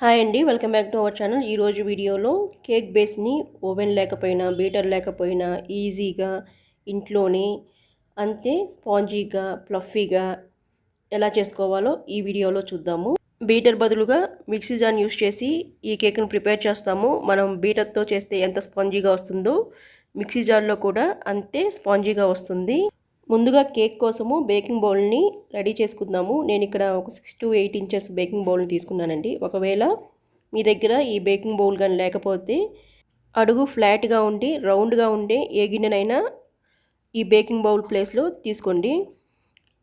Hi అండి welcome back to our channel. ఈరోజు వీడియోలో కేక్ బేస్ని ఓవెన్ లేకపోయినా బీటర్ లేకపోయినా ఈజీగా ఇంట్లోనే అంతే స్పాంజీగా ప్లఫీగా ఎలా చేసుకోవాలో ఈ వీడియోలో చూద్దాము. బీటర్ బదులుగా మిక్సీ జాన్ యూస్ చేసి ఈ కేక్ను ప్రిపేర్ చేస్తాము. మనం బీటర్తో చేస్తే ఎంత స్పాంజీగా వస్తుందో మిక్సీ జార్లో కూడా అంతే స్పాంజీగా వస్తుంది. ముందుగా కేక్ కోసము బేకింగ్ బౌల్ని రెడీ చేసుకుందాము. నేను ఇక్కడ ఒక six to eight inches baking బౌల్ని తీసుకున్నానండి. ఒకవేళ మీ దగ్గర ఈ బేకింగ్ బౌల్ కానీ లేకపోతే అడుగు ఫ్లాట్గా ఉండి రౌండ్గా ఉండే ఏ గిన్నెనైనా ఈ బేకింగ్ బౌల్ ప్లేస్లో తీసుకోండి.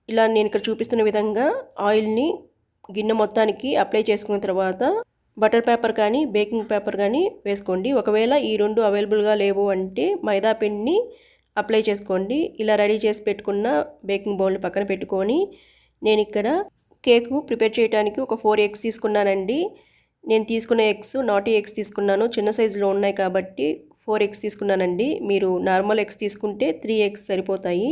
ఇలా నేను ఇక్కడ చూపిస్తున్న విధంగా ఆయిల్ని గిన్నె మొత్తానికి అప్లై చేసుకున్న తర్వాత బటర్ పేపర్ కానీ బేకింగ్ పేపర్ కానీ వేసుకోండి. ఒకవేళ ఈ రెండు అవైలబుల్గా లేవు అంటే మైదా పిండిని అప్లై చేసుకోండి. ఇలా రెడీ చేసి పెట్టుకున్న బేకింగ్ బౌల్ని పక్కన పెట్టుకొని నేను ఇక్కడ కేకు ప్రిపేర్ చేయడానికి ఒక ఫోర్ ఎగ్స్ తీసుకున్నానండి. నేను తీసుకున్న ఎగ్స్ నాటి ఎగ్స్ తీసుకున్నాను. చిన్న సైజులో ఉన్నాయి కాబట్టి ఫోర్ ఎగ్స్ తీసుకున్నానండి. మీరు నార్మల్ ఎగ్స్ తీసుకుంటే త్రీ ఎగ్స్ సరిపోతాయి.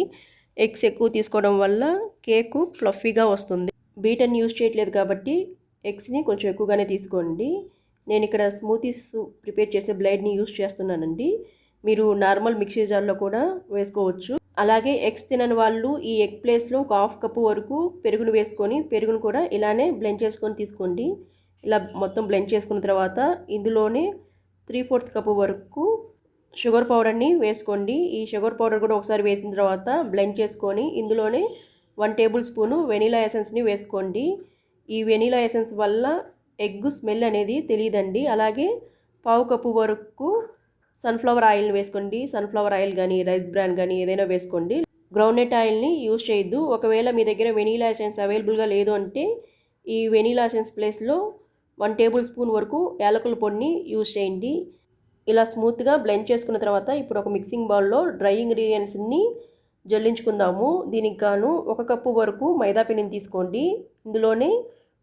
ఎగ్స్ ఎక్కువ తీసుకోవడం వల్ల కేకు ఫ్లఫీగా వస్తుంది. బీటన్ యూజ్ చేయట్లేదు కాబట్టి ఎగ్స్ని కొంచెం ఎక్కువగానే తీసుకోండి. నేను ఇక్కడ స్మూతీస్ ప్రిపేర్ చేసే బ్లైడ్ని యూజ్ చేస్తున్నానండి. మీరు నార్మల్ మిక్సీ జార్లో కూడా వేసుకోవచ్చు. అలాగే ఎగ్స్ తినని వాళ్ళు ఈ ఎగ్ ప్లేస్లో ఒక హాఫ్ కప్పు వరకు పెరుగును వేసుకొని పెరుగును కూడా ఇలానే బ్లెండ్ చేసుకొని తీసుకోండి. ఇలా మొత్తం బ్లెండ్ చేసుకున్న తర్వాత ఇందులోనే త్రీ ఫోర్త్ కప్పు వరకు షుగర్ పౌడర్ని వేసుకోండి. ఈ షుగర్ పౌడర్ కూడా ఒకసారి వేసిన తర్వాత బ్లెండ్ చేసుకొని ఇందులోనే వన్ టేబుల్ స్పూను వెనీలా ఎసెన్స్ని వేసుకోండి. ఈ వెనీలా ఎసెన్స్ వల్ల ఎగ్ స్మెల్ అనేది తెలియదండి అలాగే పావు కప్పు వరకు సన్ఫ్లవర్ ఆయిల్ని వేసుకోండి. సన్ఫ్లవర్ ఆయిల్ కానీ రైస్ బ్రాండ్ కానీ ఏదైనా వేసుకోండి. గ్రౌండ్నట్ ఆయిల్ని యూజ్ చేయొద్దు. ఒకవేళ మీ దగ్గర వెనీలా ఎసెన్స్ అవైలబుల్గా లేదు అంటే ఈ వెనీలా ఎసెన్స్ ప్లేస్లో వన్ టేబుల్ స్పూన్ వరకు యాలకుల పొడిని యూజ్ చేయండి. ఇలా స్మూత్గా బ్లెండ్ చేసుకున్న తర్వాత ఇప్పుడు ఒక మిక్సింగ్ బౌల్లో డ్రై ఇంగ్రీడియంట్స్ని జల్లించుకుందాము. దీనికి గాను ఒక కప్పు వరకు మైదాపిండిని తీసుకోండి. ఇందులోనే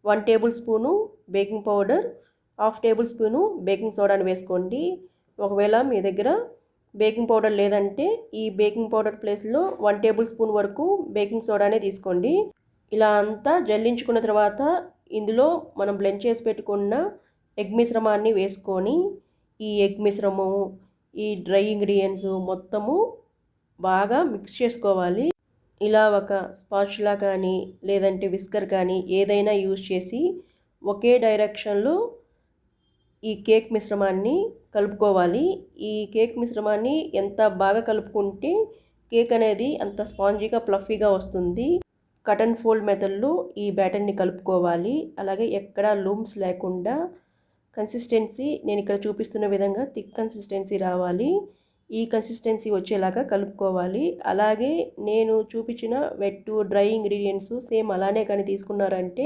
one tablespoon baking powder half tablespoon baking సోడాని వేసుకోండి. ఒకవేళ మీ దగ్గర బేకింగ్ పౌడర్ లేదంటే ఈ బేకింగ్ పౌడర్ ప్లేస్లో వన్ టేబుల్ స్పూన్ వరకు బేకింగ్ సోడానే తీసుకోండి. ఇలా అంతా జల్లించుకున్న తర్వాత ఇందులో మనం బ్లెండ్ చేసి పెట్టుకున్న ఎగ్ మిశ్రమాన్ని వేసుకొని ఈ ఎగ్ మిశ్రమం ఈ డ్రై ఇంగ్రీడియంట్స్ మొత్తము బాగా మిక్స్ చేసుకోవాలి. ఇలా ఒక స్పాచ్లా కానీ లేదంటే విస్కర్ కానీ ఏదైనా యూజ్ చేసి ఒకే డైరెక్షన్లో ఈ కేక్ మిశ్రమాన్ని కలుపుకోవాలి. ఈ కేక్ మిశ్రమాన్ని ఎంత బాగా కలుపుకుంటే కేక్ అనేది అంత స్పాంజీగా ప్లఫీగా వస్తుంది. కటన్ ఫోల్డ్ మెథడ్లో ఈ బ్యాటర్ని కలుపుకోవాలి. అలాగే ఎక్కడ లూమ్స్ లేకుండా కన్సిస్టెన్సీ నేను ఇక్కడ చూపిస్తున్న విధంగా థిక్ కన్సిస్టెన్సీ రావాలి. ఈ కన్సిస్టెన్సీ వచ్చేలాగా కలుపుకోవాలి. అలాగే నేను చూపించిన వెట్ డ్రై ఇంగ్రీడియంట్స్ సేమ్ అలానే కానీ తీసుకున్నారంటే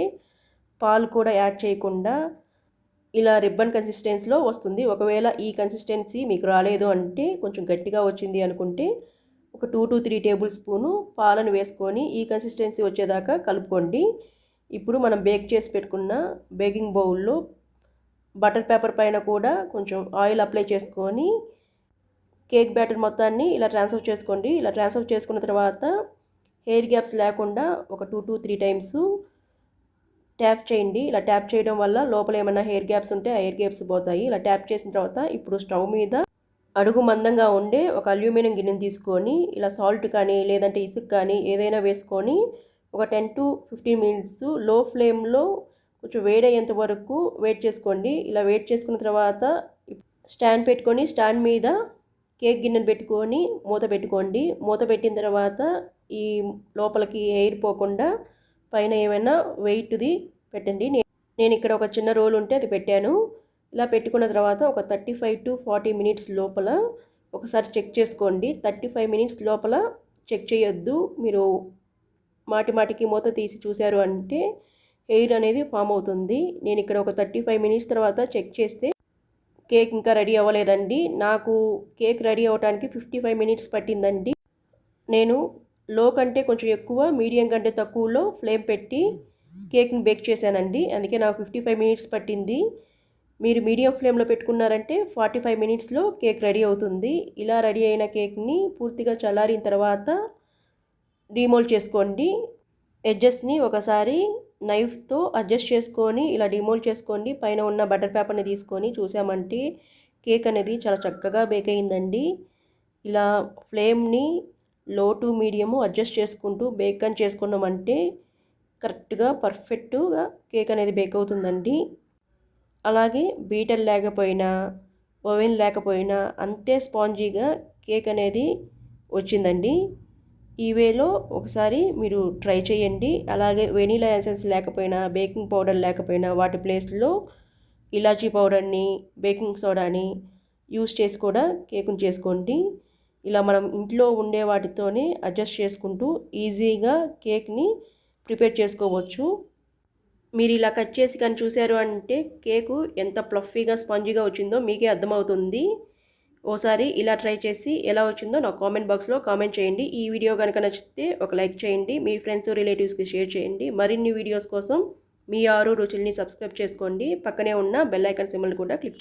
పాలు కూడా యాడ్ చేయకుండా ఇలా రిబ్బన్ కన్సిస్టెన్సీలో వస్తుంది. ఒకవేళ ఈ కన్సిస్టెన్సీ మీకు రాలేదు అంటే కొంచెం గట్టిగా వచ్చింది అనుకుంటే ఒక two to three tablespoon పాలను వేసుకొని ఈ కన్సిస్టెన్సీ వచ్చేదాకా కలుపుకోండి. ఇప్పుడు మనం బేక్ చేసి పెట్టుకున్న బేకింగ్ బౌల్లో బటర్ పేపర్ పైన కూడా కొంచెం ఆయిల్ అప్లై చేసుకొని కేక్ బ్యాటర్ మొత్తాన్ని ఇలా ట్రాన్స్ఫర్ చేసుకోండి. ఇలా ట్రాన్స్ఫర్ చేసుకున్న తర్వాత హెయిర్ గ్యాప్స్ లేకుండా ఒక two to three times tap చేయండి. ఇలా ట్యాప్ చేయడం వల్ల లోపల ఏమైనా హెయిర్ గ్యాప్స్ ఉంటే ఆ హెయిర్ గ్యాప్స్ పోతాయి. ఇలా ట్యాప్ చేసిన తర్వాత ఇప్పుడు స్టవ్ మీద అడుగు మందంగా ఉండే ఒక అల్యూమినియం గిన్నెని తీసుకొని ఇలా సాల్ట్ కానీ లేదంటే ఇసుక కానీ ఏదైనా వేసుకొని ఒక టెన్ టు ఫిఫ్టీన్ మినిట్స్లో ఫ్లేమ్లో కొంచెం వేడయ్యేంత వరకు వెయిట్ చేసుకోండి. ఇలా వెయిట్ చేసుకున్న తర్వాత స్టాండ్ పెట్టుకొని స్టాండ్ మీద కేక్ గిన్నెను పెట్టుకొని మూత పెట్టుకోండి. మూత పెట్టిన తర్వాత ఈ లోపలికి ఎయిర్ పోకుండా పైన ఏమైనా వెయిట్ది పెట్టండి. నేను ఇక్కడ ఒక చిన్న రోల్ ఉంటే అది పెట్టాను. ఇలా పెట్టుకున్న తర్వాత ఒక thirty five to forty minutes లోపల ఒకసారి చెక్ చేసుకోండి. థర్టీ ఫైవ్ మినిట్స్ లోపల చెక్ చేయొద్దు. మీరు మాటి మాటికి మూత తీసి చూశారు అంటే ఎయిర్ అనేది ఫామ్ అవుతుంది. నేను ఇక్కడ ఒక థర్టీ ఫైవ్ మినిట్స్ తర్వాత చెక్ చేస్తే కేక్ ఇంకా రెడీ అవ్వలేదండి. నాకు కేక్ రెడీ అవ్వడానికి ఫిఫ్టీ ఫైవ్ మినిట్స్ పట్టిందండి. నేను లో కంటే కొంచెం ఎక్కువ మీడియం కంటే తక్కువలో ఫ్లేమ్ పెట్టి కేక్ని బేక్ చేశానండి. అందుకే నాకు ఫిఫ్టీ ఫైవ్ మినిట్స్ పట్టింది. మీరు మీడియం ఫ్లేమ్లో పెట్టుకున్నారంటే ఫార్టీ ఫైవ్ మినిట్స్లో కేక్ రెడీ అవుతుంది. ఇలా రెడీ అయిన కేక్ని పూర్తిగా చల్లారిన తర్వాత డిమోల్డ్ చేసుకోండి. ఎడ్జెస్ని ఒకసారి నైఫ్తో అడ్జస్ట్ చేసుకొని ఇలా డిమోల్డ్ చేసుకోండి. పైన ఉన్న బటర్ పేపర్ని తీసుకొని చూసామంటే కేక్ అనేది చాలా చక్కగా బేక్ అయిందండి. ఇలా ఫ్లేమ్ని లో టు మీడియము అడ్జస్ట్ చేసుకుంటూ బేక్ అని చేసుకున్నామంటే కరెక్ట్గా పర్ఫెక్ట్గా కేక్ అనేది బేక్ అవుతుందండి. అలాగే బీటర్ లేకపోయినా ఓవెన్ లేకపోయినా అంతే స్పాంజీగా కేక్ అనేది వచ్చిందండి. ఈ వేలో ఒకసారి మీరు ట్రై చేయండి. అలాగే వెనీలా ఎసెన్స్ లేకపోయినా బేకింగ్ పౌడర్ లేకపోయినా వాటి ప్లేస్లో ఇలాచీ పౌడర్ని బేకింగ్ సోడాని యూస్ చేసి కూడా కేకును చేసుకోండి. ఇలా మనం ఇంట్లో ఉండే వాటితోనే అడ్జస్ట్ చేసుకుంటూ ఈజీగా కేక్ని ప్రిపేర్ చేసుకోవచ్చు. మీరు ఇలా కట్ చేసి కానీ చూశారు అంటే కేకు ఎంత ప్లఫీగా స్పాంజీగా వచ్చిందో మీకే అర్థమవుతుంది. ఓసారి ఇలా ట్రై చేసి ఎలా వచ్చిందో నాకు కామెంట్ బాక్స్లో కామెంట్ చేయండి. ఈ వీడియో కనుక నచ్చితే ఒక లైక్ చేయండి. మీ ఫ్రెండ్స్ రిలేటివ్స్కి షేర్ చేయండి. మరిన్ని వీడియోస్ కోసం మీ ఆరు రుచుల్ని సబ్స్క్రైబ్ చేసుకోండి. పక్కనే ఉన్న బెల్ ఐకాన్ సింబల్ కూడా క్లిక్